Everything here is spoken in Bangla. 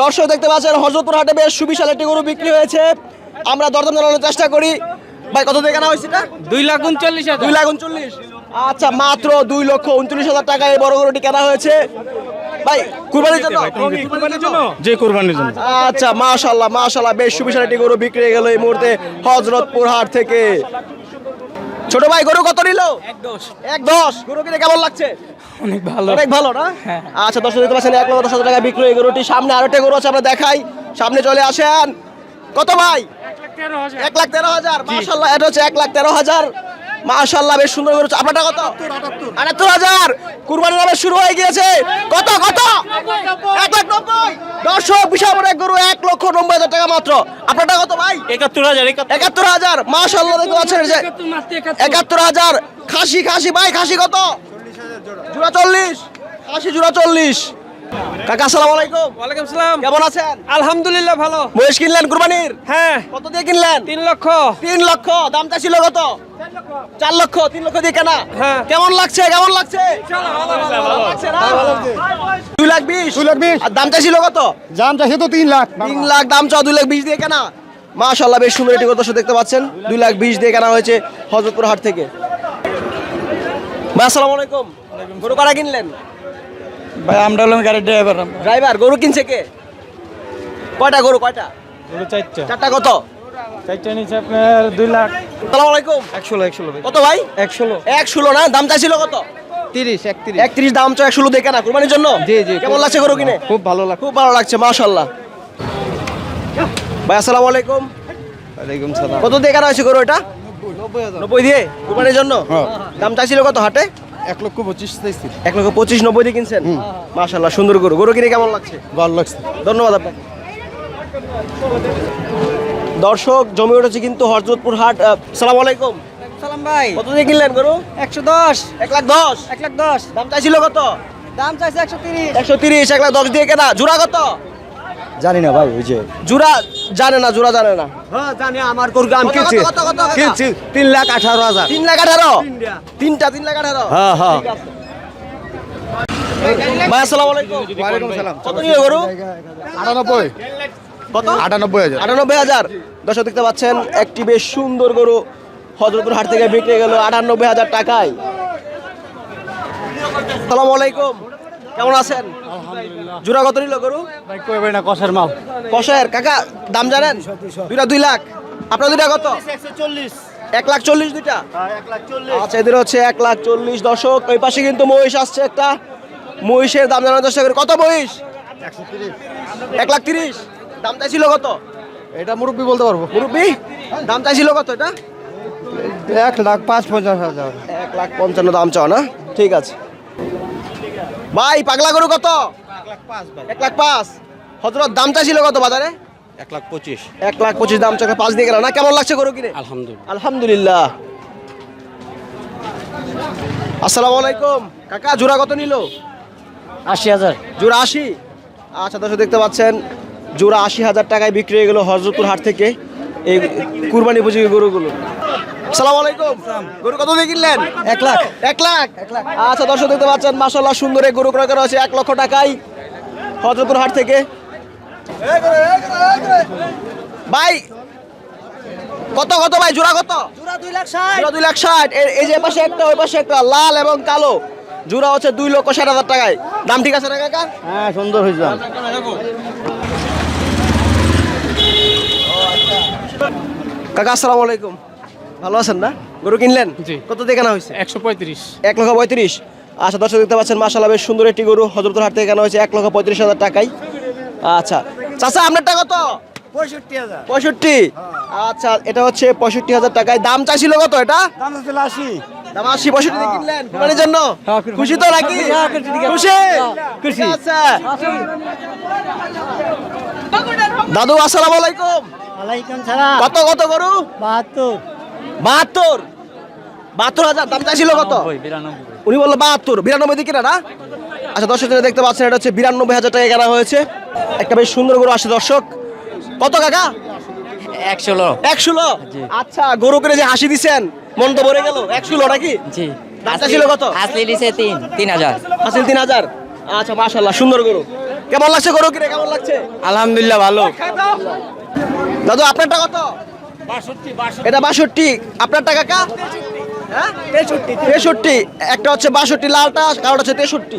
দর্শক দেখতে পাচ্ছেন হজরতপুর হাটে বেশ সুবিশাল একটি গরু বিক্রি হয়েছে। আমরা দরদাম জানানোর চেষ্টা করি। ভাই কত দিয়ে কেনা হয়েছে এটা? দুই লাখ উনচল্লিশ দুই লাখ উনচল্লিশ। আচ্ছা মাত্র দুই লক্ষ উনচল্লিশ হাজার টাকায় এই বড় গরুটি কেনা হয়েছে। ভাই কুরবানির জন্য? কুরবানির জন্য। যে কোরবানির জন্য। আচ্ছা বেশ সুবিশাল একটি গরু বিক্রি হয়ে গেল এই মুহূর্তে হজরতপুর হাট থেকে। ছোট ভাই গরু কত নিল? এক দশ। এক দশ। গরু কিনে কেমন লাগছে? অনেক ভালো। অনেক ভালো না? হ্যাঁ। আচ্ছা দর্শক দেখতে পাচ্ছেন এক লক্ষ দশ হাজার টাকা বিক্রি গরুটি। সামনে আরও একটা গরু আছে আমরা দেখাই। সামনে চলে আসেন। কত ভাই? এক লাখ তেরো হাজার। মাশাল্লাহ এটা হচ্ছে এক লাখ তেরো হাজার। মাশাল্লাহ বেশ সুন্দর গরু। আপনারটা কত? আটাত্তর হাজার। কুরবানির নামে শুরু হয়ে গিয়েছে। কত কত? এক লাখ নব্বই। দর্শক বিশাল বড় এক গরু এক লক্ষ নব্বই হাজার টাকা মাত্র। আপনারটা কত ভাই? একাত্তর হাজার একাত্তর। হাজার। মাশাল্লাহ দেখতে পাচ্ছেন একাত্তর হাজার। খাসি খাসি ভাই খাসি কত? জুড়া চল্লিশ খাসি জুড়া চল্লিশ। কাকা আসসালামু আলাইকুম। ওয়ালাইকুম সালাম। কেমন আছেন? আলহামদুলিল্লাহ ভালো। মহিষ কিনলেন কুরবানির? হ্যাঁ। কত দিয়ে কিনলেন? তিন লক্ষ। তিন লক্ষ। দামটা ছিল কত? চার লক্ষ। তিন লক্ষ দিয়ে কেনা? হ্যাঁ। কেমন লাগছে? কেমন লাগছে? ভালো লাগছে না? দুই লাখ বিশ। দুই লাখ বিশ। আর দামটা ছিল কত? জাম চাইছে তো তিন লাখ। তিন লাখ দাম চাও দুই লাখ বিশ দিয়ে কেনা? মাশাল্লাহ বেশ সুন্দর একটি দেখতে পাচ্ছেন। দুই লাখ বিশ দিয়ে কেনা হয়েছে হজরতপুর হাট থেকে। ভাই আসসালামু আলাইকুম। গরু কারা কিনলেন? ভাই আমরা হলাম গাড়ির ড্রাইভার ড্রাইভার গরু কিনছে কে? কয়টা গরু কয়টা? চারটা। চারটা কত? চারটা নিচে আপনার দুই লাখ। আসসালামু আলাইকুম। এক ষোলো কত ভাই? না? দাম চাইছিল কত? তিরিশ একত্রিশ। একত্রিশ দাম দেখে না কুরবানির জন্য? জি, জি। কেমন লাগছে গরু কিনে? খুব ভালো খুব ভালো লাগছে মাশাল্লাহ ভাই আসসালামু আলাইকুম। ওয়ালাইকুম সালাম। কত দিয়ে কেনা হয়েছে গরু এটা? নব্বই দিয়ে? কুরবানির জন্য? দাম চাইছিল কত হাটে? এক লক্ষ পঁচিশ চাইছি এক লক্ষ পঁচিশ নব্বই দিয়ে কিনছেন? মাশাল্লাহ সুন্দর গরু। গরু কিনে কেমন লাগছে? ভালো লাগছে। ধন্যবাদ আপনাকে। দর্শক জমে উঠেছে কিন্তু হরজতপুর হাট। সালাম আলাইকুম। সালাম ভাই। কত দিয়ে কিনলেন গরু? একশো দশ। এক লাখ দশ? এক লাখ দশ। দাম চাইছিল কত? দাম চাইছে একশো তিরিশ। একশো তিরিশ এক লাখ দশ দিয়ে কেনা। জোড়া কত? জানি না ভাই ওই যে জোড়া জানে না জোড়া জানে না। হ্যাঁ জানি আমার গরু আমি কিনছি? কিনছি তিন লাখ আঠারো হাজার। তিন লাখ আঠারো? তিনটা তিন লাখ আঠারো? হ্যাঁ হ্যাঁ। ঠিক আছে। ভাই আসসালামু আলাইকুম। ওয়ালাইকুম সালাম। কত নিয়ে গরু? আটানব্বই। কত? আটানব্বই হাজার। আটানব্বই হাজার। দর্শক দেখতে পাচ্ছেন একটি বেশ সুন্দর গরু হজরতপুর হাট থেকে বিক্রি গেল আটানব্বই হাজার টাকায়। সালাম আলাইকুম। কেমন আছেন? জোড়া কত নিল গরু? ভাই কইবে না কষের মাল। কষায়ের কাকা দাম জানেন? দুইটা দুই লাখ। আপনার দুইটা কত? চল্লিশ এক লাখ চল্লিশ দুইটা? আচ্ছা এদের হচ্ছে এক লাখ চল্লিশ। দশক ওই পাশে কিন্তু মহিষ আসছে একটা। মহিষের দাম জানার চেষ্টা করি। কত মহিষ? এক লাখ তিরিশ। দাম চাইছিল কত? এটা মুরব্বী বলতে পারব। মুরব্বী? দাম চাইছিল কত এটা? এক লাখ পাঁচ পঞ্চাশ হাজার। এক লাখ পঞ্চান্ন দাম চাও না? ঠিক আছে। ভাই পাগলা গরু কত? এক লাখ পাঁচ। হজরত দাম চাইছিল কত বাজারে? এক লাখ পঁচিশ। এক লাখ পঁচিশ দাম চাকা পাঁচ দিয়ে গেল না? কেমন লাগছে গরু কিনে? আলহামদুলিল্লাহ। আলহামদুলিল্লাহ। আসসালামু আলাইকুম। কাকা জোড়া কত নিল? আশি হাজার। জোড়া আশি? আচ্ছা দর্শক দেখতে পাচ্ছেন জোড়া আশি হাজার টাকায় বিক্রি হয়ে গেল হজরতপুর হাট থেকে এই কুরবানি উপযোগী গরুগুলো। সালাম আলাইকুম। গরু কত দিয়ে কিনলেন? এক লাখ। এক লাখ? আচ্ছা দর্শক দেখতে পাচ্ছেন মাসাল্লাহ সুন্দর এই গরু ক্রয় করা হয়েছে এক লক্ষ টাকায় হজরতপুর হাট থেকে। ভাই কত কত ভাই? জোড়া কত? জোড়া দুই লাখ ষাট। জোড়া দুই লাখ ষাট। এই যে পাশে একটা ওই পাশে একটা লাল এবং কালো। জোড়া হচ্ছে দুই লক্ষ ষাট হাজার টাকায়। দাম ঠিক আছে না কাকা? হ্যাঁ সুন্দর হয়েছে কাকা আসসালামু আলাইকুম। ভালো আছেন না? গরু কিনলেন? জি। কত দিয়ে কেনা হয়েছে? একশো পঁয়ত্রিশ। এক লক্ষ পঁয়ত্রিশ। আচ্ছা দর্শক দেখতে পাচ্ছেন মাসাল্লাহ বেশ সুন্দর একটি গরু হজরতুল হাট থেকে কেনা হয়েছে এক লক্ষ পঁয়ত্রিশ হাজার টাকায়। আচ্ছা চাচা আপনারটা কত? পঁয়ষট্টি হাজার। পঁয়ষট্টি? আচ্ছা এটা হচ্ছে পঁয়ষট্টি হাজার টাকায়। দাম চাইছিল কত এটা? দাম আশি। দাম আশি পঁয়ষট্টি দিয়ে কিনলেন? কোরবানির জন্য? হ্যাঁ, খুশি তো নাকি? হ্যাঁ, খুশি, হ্যাঁ, আছে। দাদু আসসালামু আলাইকুম। ওয়ালাইকুম সালাম। কত কত গরু? বাহাত্তর। বাহাত্তর। বাহাত্তর হাজার দাম চাইছিল কত? উনি বলল বাহাত্তর বিরানব্বই দিকে না? আচ্ছা দর্শক দেখতে পাচ্ছেন এটা হচ্ছে বিরানব্বই হাজার টাকা কেনা হয়েছে। একটা বেশ সুন্দর গরু আসে দর্শক। কত কাকা? এক ষোলো একশো আচ্ছা গরু করে যে হাসি দিছেন মন তো ভরে গেল। একশো নাকি? জি। দামটা ছিল কত? আসলি লিসে তিন তিন হাজার। হাসিল তিন হাজার। আচ্ছা মাশাল্লাহ সুন্দর গরু। কেমন লাগছে গরু কিনে? কেমন লাগছে? আলহামদুলিল্লাহ ভালো। দাদু আপনারটা কত? এটা বাষট্টি। আপনার টাকা কা? হ্যাঁ? তেষট্টি তেষট্টি। একটা হচ্ছে বাষট্টি লালটা কারোটা হচ্ছে তেষট্টি।